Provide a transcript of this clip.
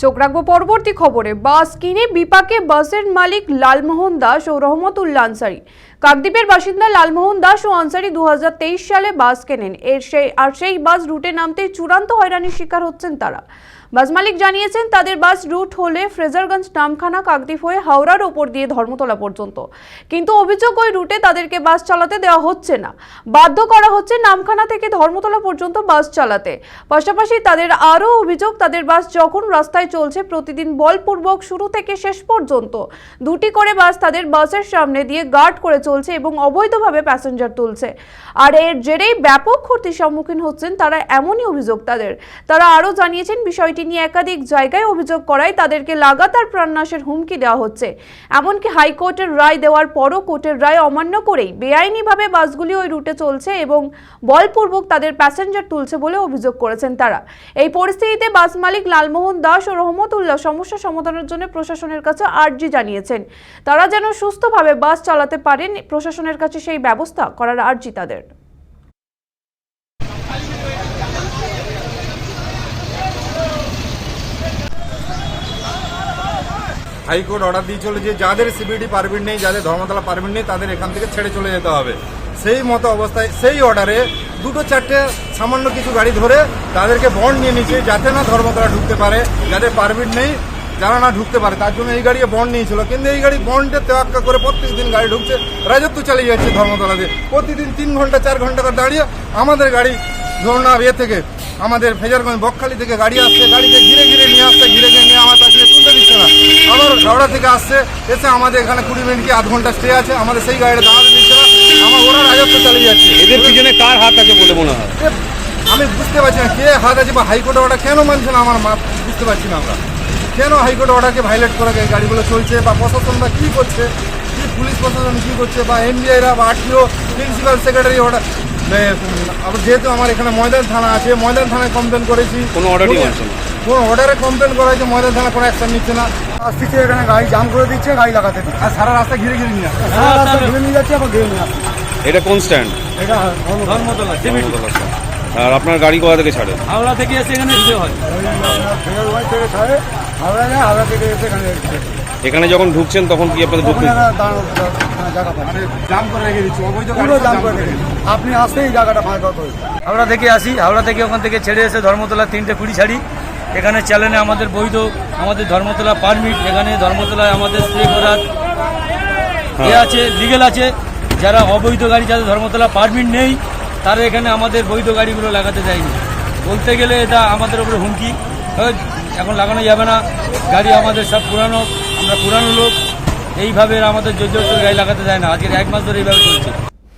চোখ রাখব পরবর্তী খবরে। বাস কিনে বিপাকে বাসের মালিক লালমোহন দাস ও রহমতুল্লা আনসারি। কাকদ্বীপের বাসিন্দা লালমোহন দাস ও আনসারি দু হাজার তেইশ সালে বাস কেনেন। এর সেই আর সেই বাস রুটে নামতে চূড়ান্ত হয়রানির শিকার হচ্ছেন তারা। বাস মালিক জানিয়েছেন, তাদের বাস রুট হলে ফ্রেজারগঞ্জ, নামখানা, কাকদ্বীপ হয়ে হাওড়ার ওপর দিয়ে ধর্মতলা পর্যন্ত। কিন্তু অভিযোগ ওই রুটে তাদেরকে বাস চালাতে দেওয়া হচ্ছে না। বাধ্য করা হচ্ছে নামখানা থেকে ধর্মতলা পর্যন্ত বাস চালাতে। পাশাপাশি তাদের আরও অভিযোগ, তাদের বাস যখন রাস্তায় চলছে, প্রতিদিন বলপূর্বক শুরু থেকে শেষ পর্যন্ত দুটি করে বাস তাদের বাসের সামনে দিয়ে গার্ড করে চলছে এবং অবৈধভাবে প্যাসেঞ্জার তুলছে। আর এর জেরেই ব্যাপক ক্ষতির সম্মুখীন হচ্ছেন তারা এমনই অভিযোগ তাদের। তারা আরও জানিয়েছেন, বিষয়টি নিয়ে একাধিক জায়গায় অভিযোগ করায় তাদেরকে লাগাতার প্রাণনাশের হুমকি দেওয়া হচ্ছে। এমনকি হাইকোর্টের রায় দেওয়ার পরও কোর্টের রায় অমান্য করেই বেআইনিভাবে বাসগুলি ওই রুটে চলছে এবং বলপূর্বক তাদের প্যাসেঞ্জার তুলছে বলে অভিযোগ করেছেন তারা। এই পরিস্থিতিতে বাস মালিক লালমোহন দাস ও রহমতুল্লাহ সমস্যা সমাধানের জন্য প্রশাসনের কাছে আর্জি জানিয়েছেন। তারা যেন সুস্থভাবে বাস চালাতে পারেন, প্রশাসনের কাছে সেই ব্যবস্থা করার আর্জি তাদের। হাইকোর্ট অর্ডার দিয়ে চলে যে যাদের সিবিডি পারমিট নেই, যাদের ধর্মতলা পারমিট নেই, তাদের এখান থেকে ছেড়ে চলে যেতে হবে। সেই মতো অবস্থায়, সেই অর্ডারে দুটো চারটে সামান্য কিছু গাড়ি ধরে তাদেরকে বন্ড নিয়ে নিচ্ছে যাতে না ধর্মতলা ঢুকতে পারে, যাদের পারমিট নেই, যারা না ঢুকতে পারে, তার জন্য এই গাড়ি বন্ড নিয়েছিল। কিন্তু এই গাড়ি বন্ডে তেওয়াক্কা করে প্রত্যেক দিন গাড়ি ঢুকছে, রাজত্ব চালিয়ে যাচ্ছে ধর্মতলাতে। প্রতিদিন তিন ঘণ্টা, চার ঘণ্টা করে দাঁড়িয়ে আমাদের গাড়ি ধরুন ইয়ে থেকে, আমাদের ফেজারগঞ্জ বকখালি থেকে গাড়ি আসছে গাড়িকে ঘিরে ঘিরে নিয়ে আসছে, ঘিরে ঘিরে নিয়ে আমার কাছে তুলতে দিচ্ছে না হাওড়া থেকে আসছে এসে আমাদের এখানে কুড়ি মিনিট কি আধ ঘণ্টা স্টে আছে আমাদের সেই গাড়িটা দাঁড়াতে দিচ্ছে না আমার ওরা রাজত্ব চালিয়ে যাচ্ছে। এদের পিছনে কার হাত আছে বলে মনে হয়? আমি বুঝতে পারছি না কে হাত আছে বা হাইকোর্ট অর্ডার কেন মানছে না আমার বুঝতে পারছি না আমরা। কেন হাইকোর্ট অর্ডারকে ভাইলেট করে গাড়িগুলো চলছে বা প্রশাসন বা কী করছে? কি পুলিশ প্রশাসন কী করছে বা এমবিআইরা বা আরটিও প্রিন্সিপাল সেক্রেটারি অর্ডার আবার যেহেতু আমার এখানে ময়দান থানা আছে ময়দান থানায় কমপ্লেন করেছি। কোনো অর্ডারই মানছে না। কোনো অর্ডারে কমপ্লেন করা হয়েছে ময়দান থানা কোনো অ্যাকশন নিচ্ছে না। আসতেছে এখানে গাড়ি জাম করে দিচ্ছে গাড়ি লাগাতে দিচ্ছে। আর সারা রাস্তা ঘিরে ঘিরে নিয়ে আসছে। সারা রাস্তা ঘুরে নিয়ে যাচ্ছে আবার ঘিরে নিয়ে আসছে। এটা কোন স্ট্যান্ড এটা ধর্মতলা আর আপনার গাড়ি কোথা থেকে ছাড়ে? হাওড়া থেকে এসে এখানে দিতে হয়। থেকে ছাড়ে হাওড়া যায় হাওড়া থেকে এসে এখানে এখানে যখন ঢুকছেন তখন কি আপনাদের ঢুকতে মানে। আপনি আসতেই জায়গাটা ফাঁকা করে হাওড়া থেকে আসি হাওড়া থেকে ওখান থেকে ছেড়ে এসে ধর্মতলা তিনটে কুড়ি ছাড়ি। এখানে চ্যালেনে আমাদের বৈধ আমাদের ধর্মতলা পারমিট এখানে ধর্মতলায় আমাদের স্প্রে করার এ আছে লিগেল আছে। যারা অবৈধ গাড়ি যাদের ধর্মতলা পারমিট নেই তারা এখানে আমাদের বৈধ গাড়িগুলো লাগাতে দেয়নি। বলতে গেলে এটা আমাদের উপরে হুমকি। এখন লাগানো যাবে না। গাড়ি আমাদের সব পুরানো আমরা পুরানো লোক। এইভাবে আমাদের জোর জোর গাড়ি লাগাতে দেয় না। আজকের এক মাস ধরে এইভাবে চলছে।